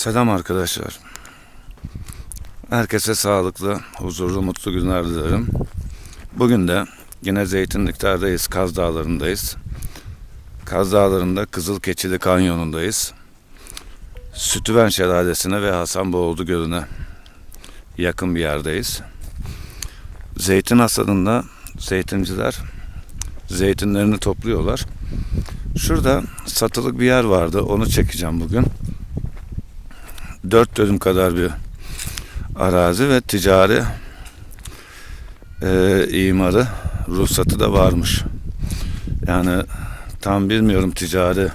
Selam arkadaşlar. Herkese sağlıklı, huzurlu, mutlu günler dilerim. Bugün de yine Zeytinlikler'deyiz, Kaz Dağları'ndayız. Kaz Dağları'nda Kızıl Keçili Kanyonu'ndayız. Sütüven Şelalesi'ne ve Hasanboğuldu Gölü'ne yakın bir yerdeyiz. Zeytin hasadında zeytinciler zeytinlerini topluyorlar. Şurada satılık bir yer vardı. Onu çekeceğim bugün. 4 dönüm kadar bir arazi ve ticari e, imarı ruhsatı da varmış. Yani tam bilmiyorum ticari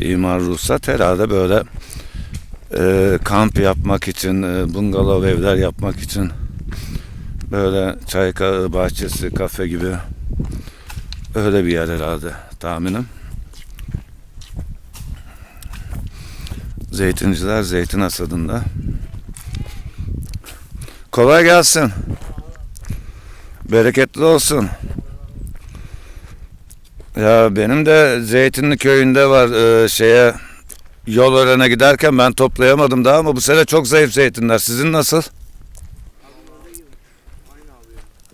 imar ruhsat herhalde böyle e, kamp yapmak için, e, bungalov evler yapmak için böyle çay bahçesi, kafe gibi öyle bir yer herhalde tahminim. Zeytinciler zeytin hasadında. Kolay gelsin. Bereketli olsun. Ya benim de Zeytinli köyünde var e, şeye yol öğrene giderken ben toplayamadım daha ama bu sene çok zayıf zeytinler. Sizin nasıl?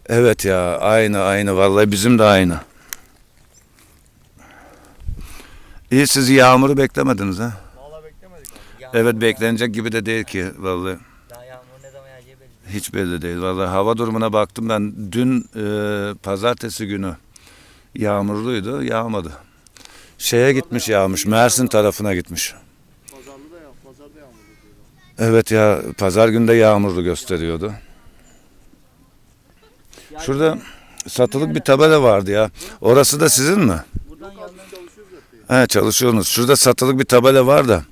Evet ya aynı aynı vallahi bizim de aynı. İyi siz yağmuru beklemediniz ha? Evet beklenecek gibi de değil ki vallahi. Daha yağmur ne zaman yağacağı belli değil. Hiç belli değil. Vallahi hava durumuna baktım ben dün e, pazartesi günü yağmurluydu, yağmadı. Şeye gitmiş yağmış, Mersin tarafına gitmiş. Pazarlı da ya, pazarda yağmurlu diyor. Evet ya pazar günde yağmurlu gösteriyordu. Şurada satılık bir tabela vardı ya. Orası da sizin mi? He çalışıyorsunuz. Şurada satılık bir tabela var da.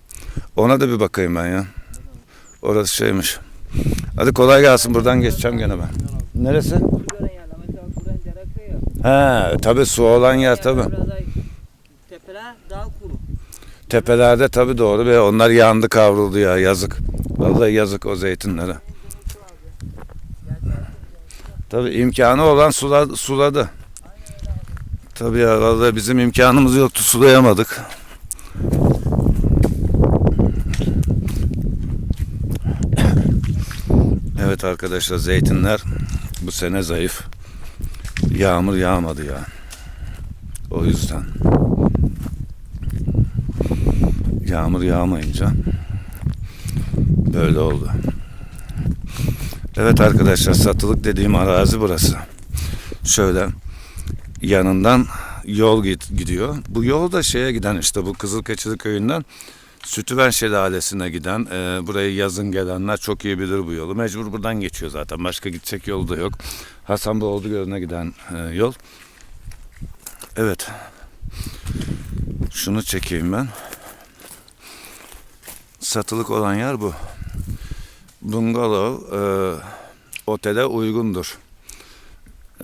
Ona da bir bakayım ben ya. Orası şeymiş. Hadi kolay gelsin buradan geçeceğim gene ben. Neresi? He tabi su olan yer tabi. Tepelerde tabi doğru ve onlar yandı kavruldu ya yazık. Vallahi yazık o zeytinlere. Tabi imkanı olan sula, suladı. Tabi ya vallahi bizim imkanımız yoktu sulayamadık. Evet arkadaşlar zeytinler bu sene zayıf. Yağmur yağmadı ya. O yüzden. Yağmur yağmayınca böyle oldu. Evet arkadaşlar satılık dediğim arazi burası. Şöyle yanından yol gidiyor. Bu yol da şeye giden işte bu Kızılkeçili köyünden Sütüven Şelalesi'ne giden e, burayı yazın gelenler çok iyi bilir bu yolu. Mecbur buradan geçiyor zaten. Başka gidecek yolu da yok. Hasanboğuldu Gölü'ne giden e, yol. Evet. Şunu çekeyim ben. Satılık olan yer bu. Bungalov e, otele uygundur.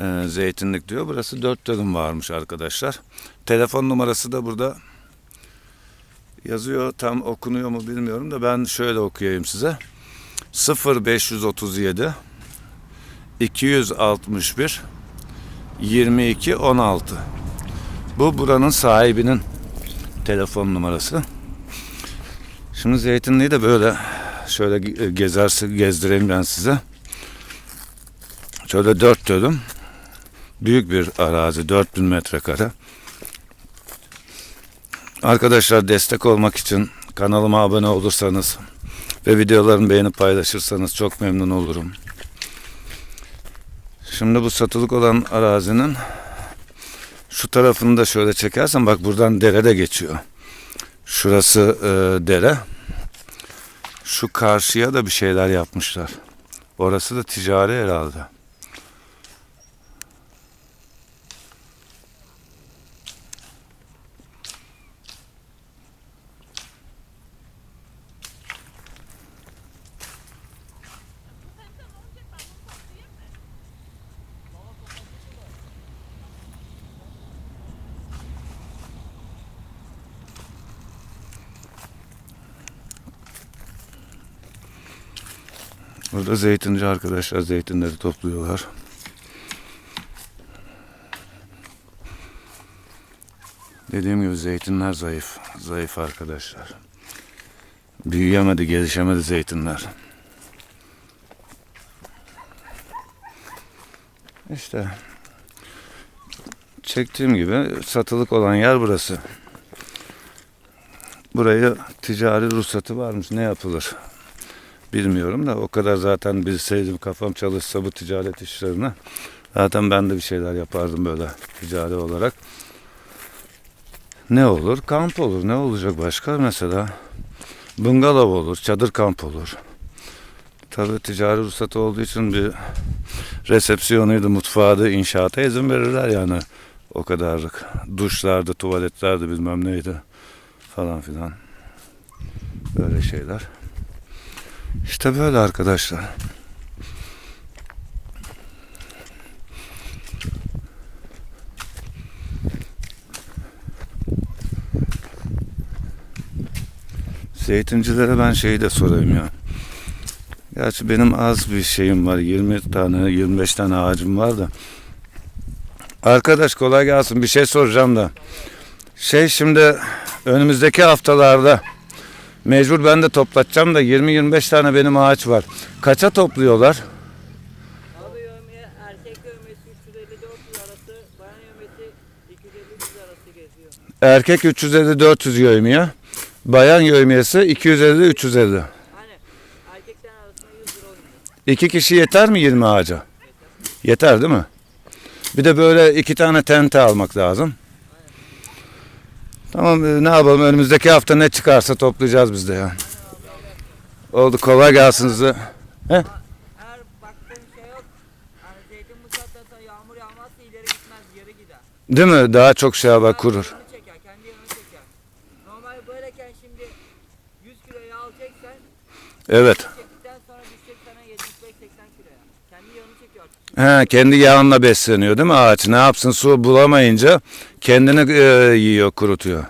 E, zeytinlik diyor. Burası dört dönüm varmış arkadaşlar. Telefon numarası da burada yazıyor. Tam okunuyor mu bilmiyorum da ben şöyle okuyayım size. 0537 261 22 16 Bu buranın sahibinin telefon numarası. Şimdi Zeytinli'yi de böyle şöyle ge- gezerse gezdireyim ben size. Şöyle dört dönüm büyük bir arazi 4000 metrekare. Arkadaşlar destek olmak için kanalıma abone olursanız ve videolarımı beğenip paylaşırsanız çok memnun olurum. Şimdi bu satılık olan arazinin şu tarafını da şöyle çekersen bak buradan dere de geçiyor. Şurası e, dere. Şu karşıya da bir şeyler yapmışlar. Orası da ticari herhalde. Burada zeytinci arkadaşlar zeytinleri topluyorlar. Dediğim gibi zeytinler zayıf. Zayıf arkadaşlar. Büyüyemedi, gelişemedi zeytinler. İşte çektiğim gibi satılık olan yer burası. Burayı ticari ruhsatı varmış. Ne yapılır? Bilmiyorum da o kadar zaten bilseydim kafam çalışsa bu ticaret işlerine zaten ben de bir şeyler yapardım böyle ticari olarak. Ne olur? Kamp olur. Ne olacak başka mesela? Bungalov olur, çadır kamp olur. Tabii ticari ruhsatı olduğu için bir resepsiyonuydu, mutfağıydı, inşaata izin verirler yani. O kadarlık. Duşlardı, tuvaletlerdi bilmem neydi falan filan. Böyle şeyler. İşte böyle arkadaşlar. Zeytincilere ben şeyi de sorayım ya. Gerçi benim az bir şeyim var. 20 tane, 25 tane ağacım var da. Arkadaş kolay gelsin. Bir şey soracağım da. Şey şimdi önümüzdeki haftalarda mecbur ben de toplatacağım da 20-25 tane benim ağaç var. Kaça topluyorlar? Abi yövmeye erkek yövmesi 350-400 arası, bayan yövmesi 250-300 arası geziyor. Erkek 350-400 yövmiye. Bayan yövmiyesi 250-350. Hani erkekler arasında 100 lira oynuyor. İki kişi yeter mi 20 ağaca? Yeter değil mi? Bir de böyle iki tane tente almak lazım. Tamam e, ne yapalım önümüzdeki hafta ne çıkarsa toplayacağız biz de ya. Oldu kolay gelsin size. Eğer baktığın şey yok, hani zeytin musatlasa yağmur yağmazsa ileri gitmez, geri gider. Değil mi? Daha çok şey haber kurur. Yönünü çeker, kendi yönünü çeker. Normal böyleken şimdi 100 kiloyu alacaksan Evet. He, kendi yağınla besleniyor değil mi ağaç? Ne yapsın su bulamayınca kendini e, yiyor, kurutuyor.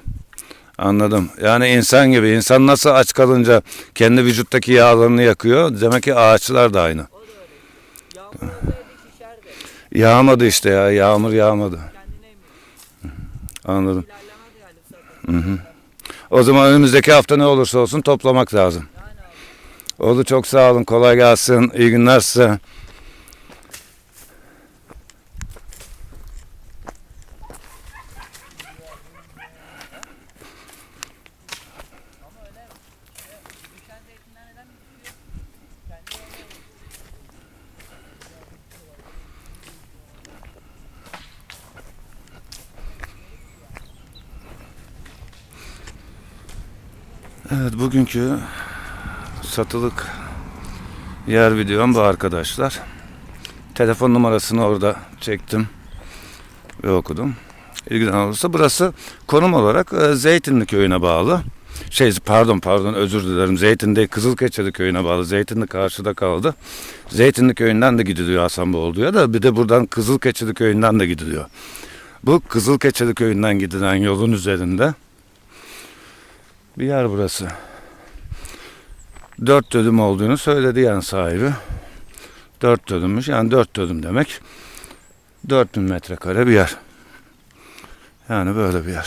Anladım. Yani insan gibi. İnsan nasıl aç kalınca kendi vücuttaki yağlarını yakıyor. Demek ki ağaçlar da aynı. Yağmadı işte ya. Yağmur yağmadı. Anladım. O zaman önümüzdeki hafta ne olursa olsun toplamak lazım. Oldu çok sağ olun. Kolay gelsin. İyi günler size. Evet bugünkü satılık yer videom bu arkadaşlar. Telefon numarasını orada çektim ve okudum. İlgiden olursa burası konum olarak e, Zeytinli köyüne bağlı. Şey pardon pardon özür dilerim. Zeytinli Kızılkeçeli köyüne bağlı. Zeytinli karşıda kaldı. Zeytinli köyünden de gidiliyor Hasanboğlu'ya da bir de buradan Kızılkeçeli köyünden de gidiliyor. Bu Kızılkeçeli köyünden gidilen yolun üzerinde bir yer burası. Dört dönüm olduğunu söyledi yani sahibi. Dört dönümmüş yani dört dönüm demek. 4000 metrekare bir yer. Yani böyle bir yer.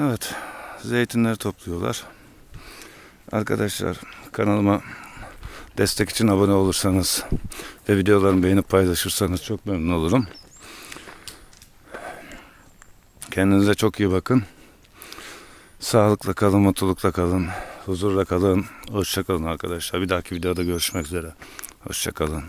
Evet. Zeytinleri topluyorlar. Arkadaşlar kanalıma destek için abone olursanız ve videolarımı beğenip paylaşırsanız çok memnun olurum. Kendinize çok iyi bakın. Sağlıkla kalın, mutlulukla kalın, huzurla kalın. Hoşça kalın arkadaşlar. Bir dahaki videoda görüşmek üzere. Hoşça kalın.